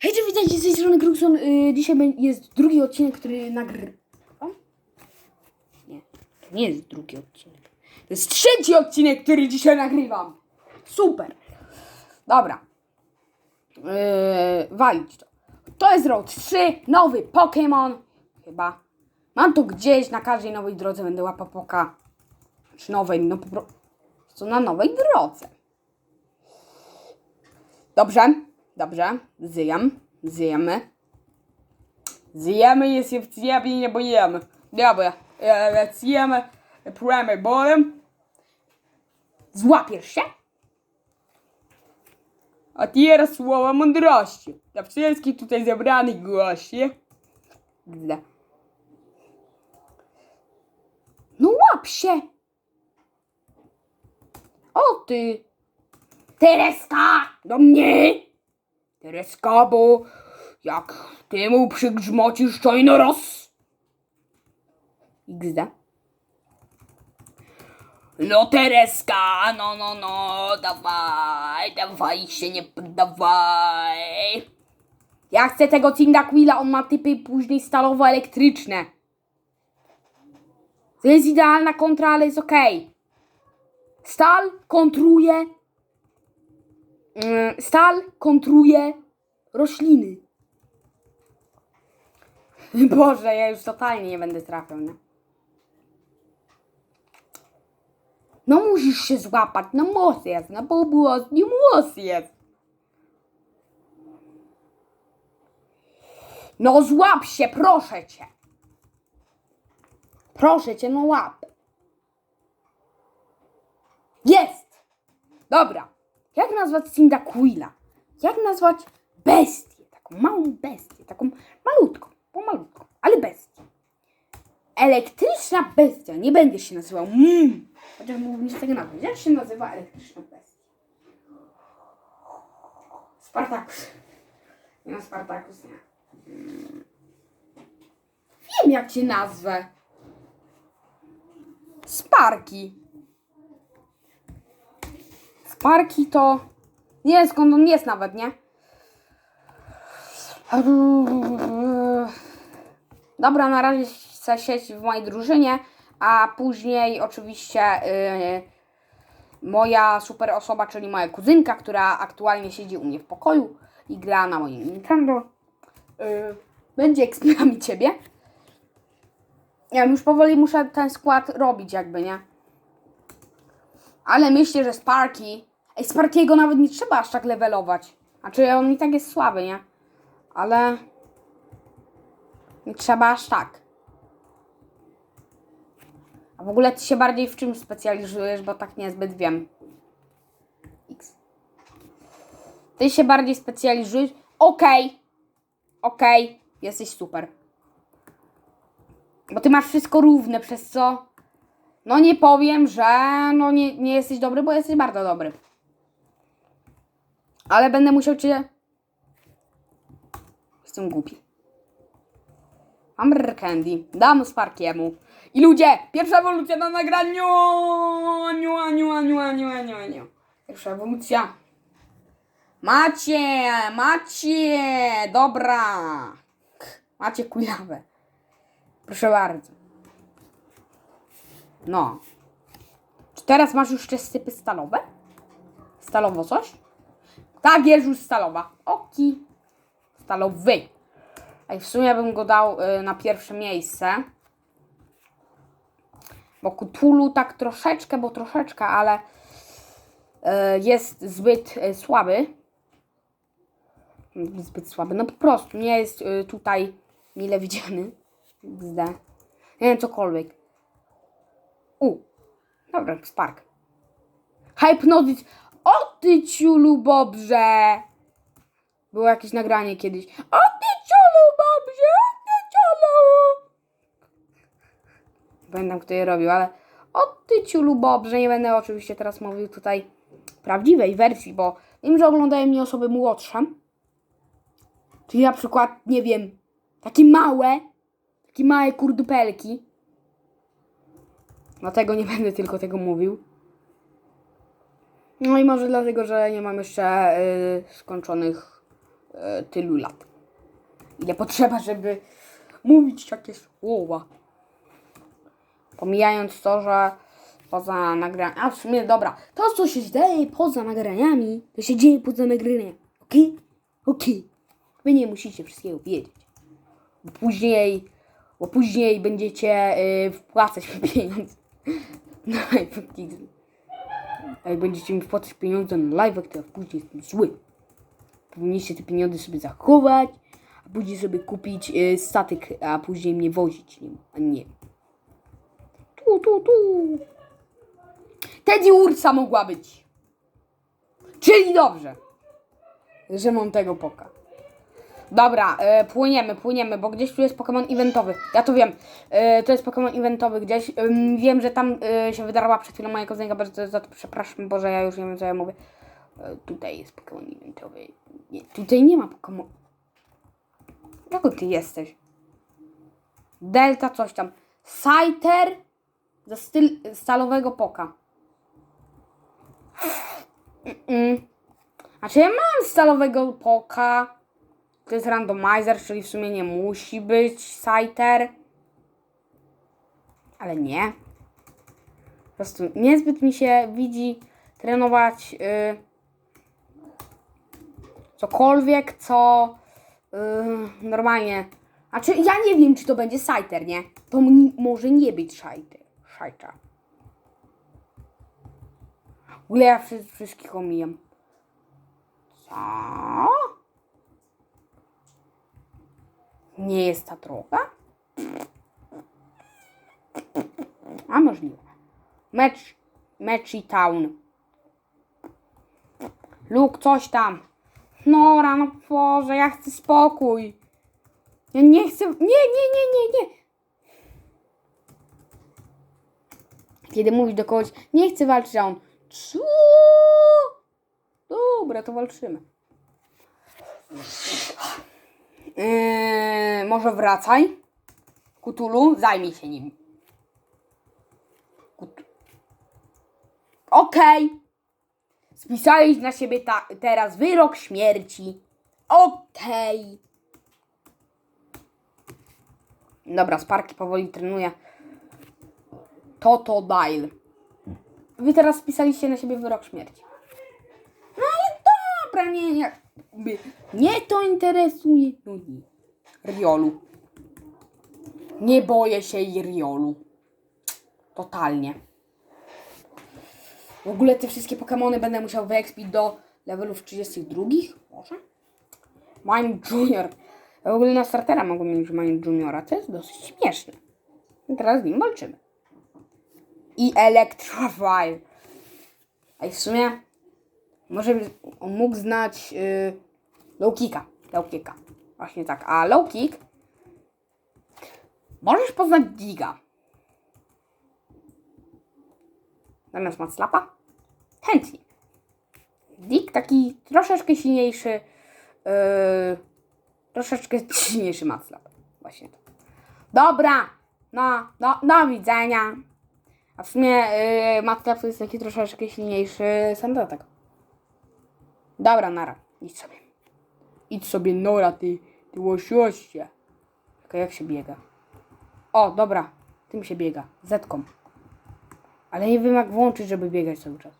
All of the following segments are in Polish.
Hejcie, witajcie z tej strony Krukson. Yy, dzisiaj jest drugi odcinek, który nagrywam. Nie, to nie jest drugi odcinek. To jest trzeci odcinek, który dzisiaj nagrywam. Super. Dobra. Yy, walić to. To jest Road 3, nowy Pokémon. Chyba. Mam to gdzieś, na każdej nowej drodze będę łapał poka. Czy nowej, no po prostu. Na nowej drodze. Dobrze, dobrze. Zjem, zjemy. Zjemy, jest się zjemy, nie bojemy. Dobra, e, zjemy, premy bolem. Złapiesz się? A teraz słowa mądrości. Dla wszystkich tutaj zebranych gości. Gdzie? No łap się! O ty! Tereska! Do mnie! Tereska, bo jak ty mu przygrzmocisz czojnoros. XD. No Tereska, no no no, dawaj, dawaj się nie poddawaj. Ja chcę tego Cyndaquila, on ma typy później stalowo-elektryczne. To jest idealna kontra, ale jest okej. Stal kontruje. Mm, Stal kontruje rośliny. Boże, ja już totalnie nie będę trafiał, nie? No musisz się złapać, bo było, nie most jest. No złap się, proszę cię. Proszę cię, no łap. Jest! Dobra. Jak nazwać Cyndaquila? Jak nazwać bestię? Taką małą bestię, taką malutką, pomalutką, ale bestię. Elektryczna bestia. Nie będę się nazywał. Mm. Chociaż mógłbym się tak nazwać. Jak się nazywa elektryczna bestia? Spartakus. Nie ma Spartakus, nie. Mm. Wiem jak cię nazwę. Sparki. Sparki to... Nie skąd on jest nawet, nie? Dobra, na razie chcę siedzieć w mojej drużynie, a później oczywiście yy, moja super osoba, czyli moja kuzynka, która aktualnie siedzi u mnie w pokoju i gra na moim Nintendo, yy, będzie ekspirami ciebie. Ja już powoli muszę ten skład robić jakby, nie? Ale myślę, że Sparky... Ej, Sparkiego nawet nie trzeba aż tak levelować. Znaczy on i tak jest słaby, nie? Ale... Nie trzeba aż tak. A w ogóle ty się bardziej w czym specjalizujesz, bo tak niezbyt wiem. X. Ty się bardziej specjalizujesz. Okej. Okej. Jesteś super. Bo ty masz wszystko równe, przez co... No nie powiem, że no nie, nie jesteś dobry, bo jesteś bardzo dobry. Ale będę musiał cię... Jestem głupi. Rr candy. Dam Sparkiemu. I ludzie, pierwsza ewolucja na nagraniu. Aniu, aniu, aniu, aniu, aniu, aniu. Pierwsza ewolucja. Macie, macie, dobra. Macie kujawę. Proszę bardzo. No. Czy teraz masz już sypy stalowe? Stalowo coś? Już stalowa. Oki. Stalowy. Ej, w sumie bym go dał y, na pierwsze miejsce. Bo Cthulhu tak troszeczkę, bo troszeczkę, ale y, jest zbyt y, słaby. Zbyt słaby. No po prostu nie jest y, tutaj mile widziany. XD. Nie wiem, cokolwiek. U. Dobra, Spark. Hypnosis. Ty ciulu bobrze. Było jakieś nagranie kiedyś. O ty ciulu bobrze, o ty ciulu. Pamiętam kto je robił, ale o ty ciulu bobrze. Nie będę oczywiście teraz mówił tutaj prawdziwej wersji, bo wiem, że oglądają mnie osoby młodsze. Czyli na przykład, nie wiem, takie małe, takie małe kurdupelki. Dlatego nie będę tylko tego mówił. No i może dlatego, że nie mam jeszcze y, skończonych e, tylu lat. Ile potrzeba, żeby mówić takie słowa. Pomijając to, że poza nagraniami. A w sumie dobra, to co się dzieje poza nagraniami, to się dzieje poza nagraniami. Okej? Okej. Wy nie musicie wszystkiego wiedzieć. Bo później, bo później będziecie y, wpłacać pieniądze na live Jak będziecie mi wpłacać pieniądze na live, to ja później jestem zły. Powinniście te pieniądze sobie zachować, a później sobie kupić y, statek, a później mnie wozić nim, a nie. Tu, tu, tu. Teddy Ursa mogła być. Czyli dobrze, że mam tego poka. Dobra, e, płyniemy, płyniemy, bo gdzieś tu jest Pokémon eventowy. Ja to wiem. E, to jest Pokémon eventowy gdzieś. Wiem, że tam e, się wydarła przed chwilą moja kozynka, bardzo za to przepraszam, Boże, ja już nie wiem, co ja mówię. E, tutaj jest Pokémon eventowy. Nie, tutaj nie ma Pokémon. Jaką ty jesteś? Delta coś tam. Scyther ze styl stalowego poka. Mm-mm. Znaczy ja mam stalowego poka. To jest randomizer, czyli w sumie nie musi być Scyther. Ale nie. Po prostu niezbyt mi się widzi trenować y, cokolwiek, co y, normalnie. Znaczy ja nie wiem, czy to będzie Scyther, nie? To może nie być Scyther. Scyther. W ogóle ja wszy- wszystkich omijam. Co? Nie jest ta droga? A możliwe. Mecz, Mechi Town. Luke, coś tam. No Boże, ja chcę spokój. Ja nie chcę... Nie, nie, nie, nie, nie. Kiedy mówisz do kogoś, nie chcę walczyć, a on... Co? Dobra, to walczymy. Yy, może wracaj. Kutulu, zajmij się nim. Kut... Okej. Spisałeś na siebie ta, teraz wyrok śmierci. Okej. Dobra, Sparki powoli trenuje. Toto Dial. Wy teraz spisaliście na siebie wyrok śmierci. No ale dobra, nie, nie. Nie to interesuje. No nie. Riolu. Nie boję się jej Riolu. Totalnie. W ogóle te wszystkie Pokémony będę musiał wyekspić do levelów 32? Może? Mine Junior. W ogóle na startera mogę mieć Mine Juniora, co jest dosyć śmieszne. I teraz z nim walczymy. I Electrofile. A w sumie może mógł znać yy, low kicka. Low kicka. Właśnie tak. A low kick możesz poznać Giga. Zamiast Matslapa? Chętnie. Dig taki troszeczkę silniejszy. Yy, troszeczkę silniejszy Matslap. Właśnie to. Dobra. No, do, do widzenia. A w sumie yy, Matslap to jest taki troszeczkę silniejszy Sandatek. Dobra, nara. Idź sobie. Idź sobie, Nora, ty, ty łosioście. Tylko jak się biega? O, dobra. Tym się biega. Zetką. Ale nie wiem jak włączyć, żeby biegać cały czas.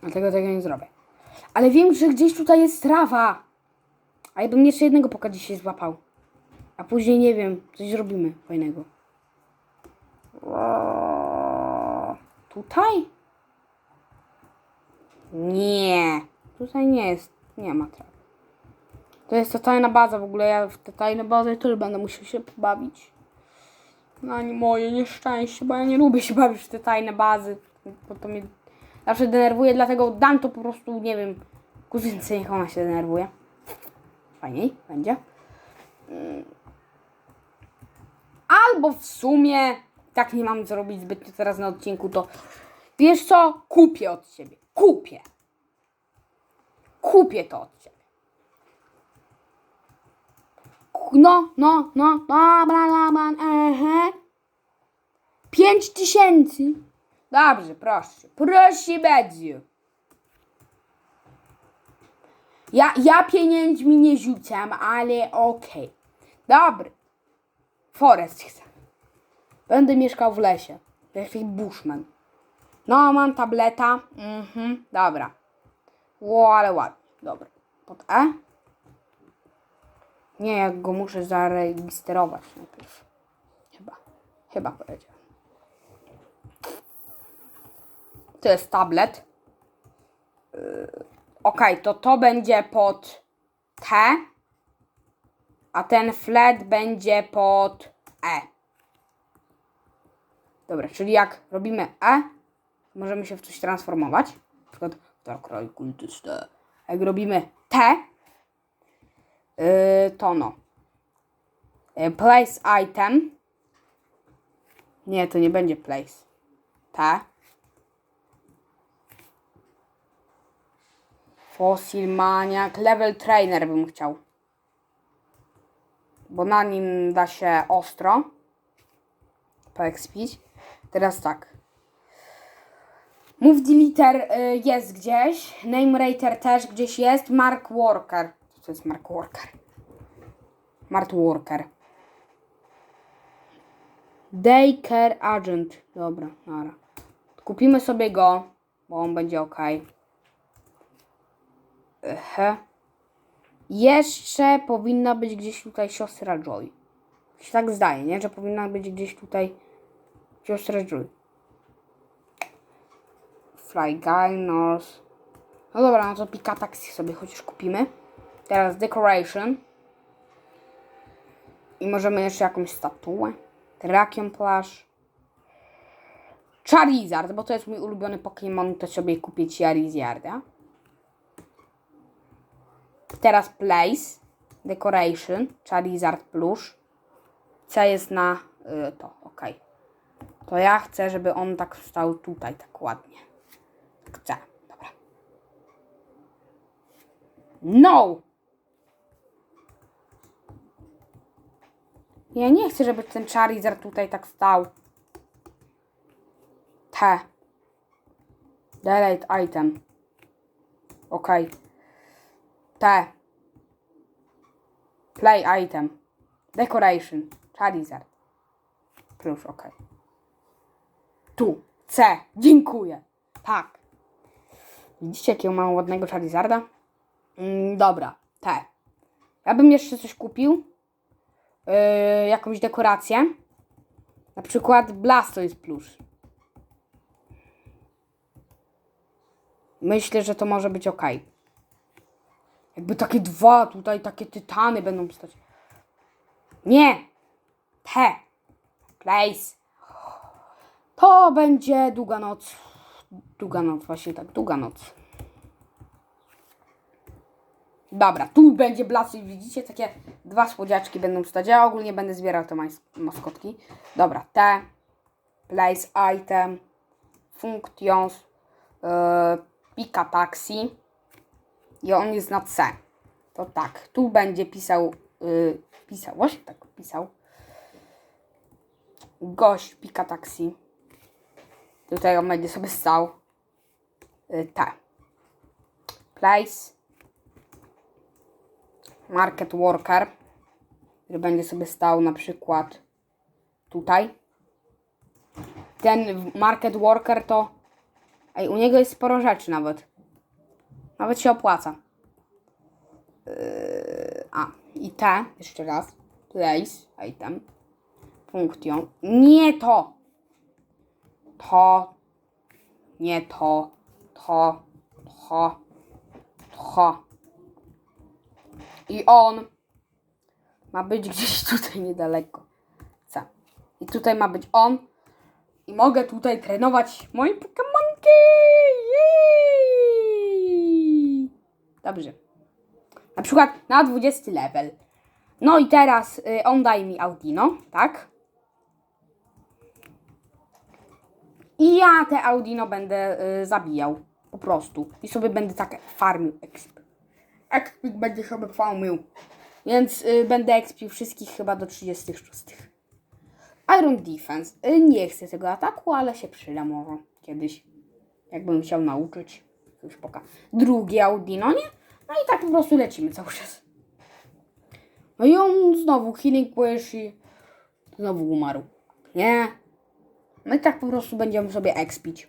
Dlatego tego nie zrobię. Ale wiem, że gdzieś tutaj jest trawa. A ja bym jeszcze jednego poka dzisiaj złapał. A później nie wiem, coś zrobimy fajnego. Tutaj? Nie. Tutaj nie jest. Nie ma trawy. To jest totalna baza w ogóle. Ja w te tajne bazy też będę musiał się pobawić. No nie moje nieszczęście, bo ja nie lubię się bawić w te tajne bazy. Bo to mnie zawsze denerwuje, dlatego dam to po prostu, nie wiem, kuzynce, niech ona się denerwuje. Fajniej będzie. Mm. Albo w sumie, tak nie mam co robić zbytnio teraz na odcinku, to wiesz co? Kupię od ciebie. Kupię. Kupię to od ciebie. No, no, no, dobra, dobra, ehe. Pięć tysięcy. Dobrze, proszę. Proszę bardzo. Ja, ja pieniędzmi nie rzucam, ale okej. Dobry. Forest chcę. Będę mieszkał w lesie. Jak taki bushman. No, mam tableta. Mhm, dobra. Ło, ale ładnie. Dobra. Pod E? Nie, jak go muszę zarejestrować najpierw. Chyba. Chyba powiedziałem. To jest tablet. Yy, Okej, to to będzie pod T. A ten flat będzie pod E. Dobra, czyli jak robimy E, możemy się w coś transformować. Na przykład Darkrai kultystę. Jak robimy T, yy, to no. Yy, place item. Nie, to nie będzie place. T. Fossil Maniac, Level Trainer bym chciał. Bo na nim da się ostro poekspić. Teraz tak. Move Deleter y, jest gdzieś. Name Rater też gdzieś jest. Mark Worker. Co to jest Mark Worker? Mart Worker. Daycare Agent. Dobra, nara. Kupimy sobie go, bo on będzie ok. Ehe. Jeszcze powinna być gdzieś tutaj siostra Joy. Się tak zdaje, nie? Że powinna być gdzieś tutaj siostra Joy. Fly Guy, North. No dobra, no to Pika Taxi sobie chociaż kupimy. Teraz Decoration. I możemy jeszcze jakąś statuę. Trakion Plash. Charizard, bo to jest mój ulubiony Pokémon, to sobie kupię Charizarda. Teraz Place, Decoration, Charizard Plush. C jest na y, to, ok. To ja chcę, żeby on tak stał tutaj, tak ładnie. Chcę, dobra. No! Ja nie chcę, żeby ten Charizard tutaj tak stał. T. Delete item. Ok. T. Play item. Decoration. Charizard. Plus, ok. Tu. C. Dziękuję. Tak. Widzicie, jakiego mam ładnego Charizarda? Mm, dobra. T. Ja bym jeszcze coś kupił. Yy, jakąś dekorację. Na przykład Blastoise Plus. Myślę, że to może być ok. Jakby takie dwa tutaj, takie tytany będą stać. Nie! Te! Place! To będzie długa noc. Długa noc, właśnie tak, długa noc. Dobra, tu będzie blasy, widzicie, takie dwa słodziaczki będą stać. Ja ogólnie będę zbierał te mas- maskotki. Dobra, te, place item, functions, yy, pika taxi i on jest na C. To tak, tu będzie pisał, yy, pisał, właśnie tak pisał. Gość pika taxi. Tutaj on będzie sobie stał. Yy, T. Place market worker, który będzie sobie stał na przykład tutaj. Ten market worker to. Ej, u niego jest sporo rzeczy nawet. Nawet się opłaca. Yy, a, i te, jeszcze raz. Place, item. Function. Nie to! To. Nie to. To. To. To. I on ma być gdzieś tutaj niedaleko. Co? I tutaj ma być on. I mogę tutaj trenować moje Pokemonki! Dobrze. Na przykład na 20 level. No i teraz y, on daje mi Audino, tak? I ja te Audino będę y, zabijał. Po prostu. I sobie będę tak farmił exp. Ekspik będzie sobie farmił. Więc y, będę expił wszystkich chyba do 36. Iron Defense. Y, nie chcę tego ataku, ale się przyda może kiedyś. Jakbym chciał nauczyć. Już poka. Drugie Audino, nie? No i tak po prostu lecimy cały czas. No i on znowu healing push i znowu umarł. Nie. I tak po prostu będziemy sobie expić.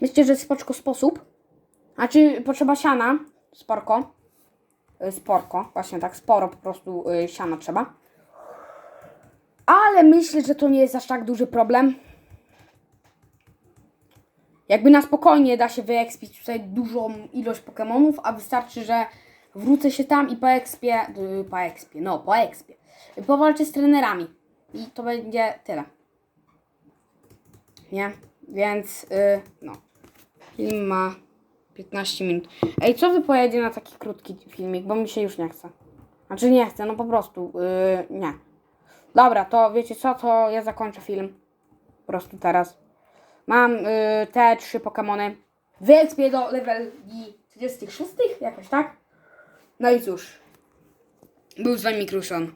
Myślę, że spoczko sposób. Znaczy potrzeba siana. Sporko. Y, Sporko. Właśnie tak, sporo po prostu y, siana trzeba. Ale myślę, że to nie jest aż tak duży problem. Jakby na spokojnie da się wyekspić tutaj dużą ilość Pokemonów, a wystarczy, że wrócę się tam i po ekspie, y, po ekspie, no po ekspie, powalczę z trenerami i to będzie tyle. Nie? Więc, y, no. Film ma 15 minut. Ej, co wy pojedzie na taki krótki filmik, bo mi się już nie chce. Znaczy nie chcę, no po prostu, y, nie. Dobra, to wiecie co, to ja zakończę film. Po prostu teraz. Mam y, te trzy Pokemony. Wyekspię do leveli 36, jakoś tak? No i cóż. Był z wami Kruszon.